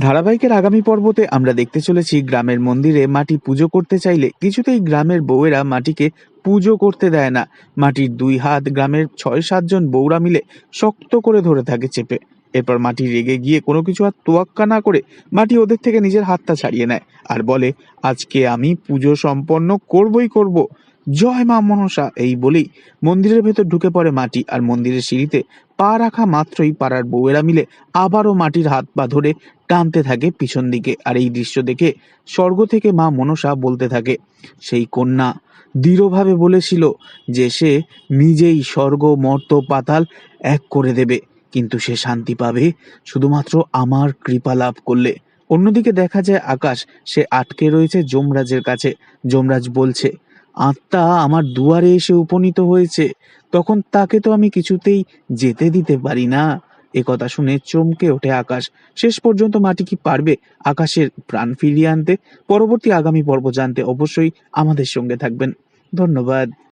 ধারাবাহিকের আগামী পর্বতে আমরা দেখতে চলেছি গ্রামের মন্দিরে মাটি পুজো করতে চাইলে কিছুতেই গ্রামের বউয়েরা মাটিকে পুজো করতে দেয় না। মাটির দুই হাত গ্রামের ছয় সাতজন বউরা মিলে শক্ত করে ধরে থাকে চেপে। এরপর মাটি রেগে গিয়ে কোনো কিছু আর তোয়াক্কা না করে মাটি ওদের থেকে নিজের হাতটা ছাড়িয়ে নেয় আর বলে, আজকে আমি পুজো সম্পন্ন করবই করব। জয় মা মনসা। এই বলেই মন্দিরের ভেতর ঢুকে পড়ে মাটি আর মন্দিরের সিঁড়িতে পা রাখা মাত্রই পাড়ার বউয়েরা মিলে আবারও মাটির হাত পা ধরে টানতে থাকে পিছন দিকে। আর এই দৃশ্য দেখে স্বর্গ থেকে মা মনসা বলতে থাকে, সেই কন্যা দৃঢ়ভাবে বলেছিল যে সে নিজেই স্বর্গ, মর্ত, পাতাল এক করে দেবে, কিন্তু সে শান্তি পাবে শুধুমাত্র আমার কৃপা লাভ করলে। অন্যদিকে দেখা যায় আকাশ, সে আটকে রয়েছে যমরাজের কাছে। যমরাজ বলছে আত্মা আমার দুয়ারে এসে উপনীত হয়েছে, তখন তাকে তো আমি কিছুতেই যেতে দিতে পারি না। এ কথা শুনে চমকে ওঠে আকাশ। শেষ পর্যন্ত মাটি কি পারবে আকাশের প্রাণ ফিরিয়ে আনতে? পরবর্তী আগামী পর্ব জানতে অবশ্যই আমাদের সঙ্গে থাকবেন। ধন্যবাদ।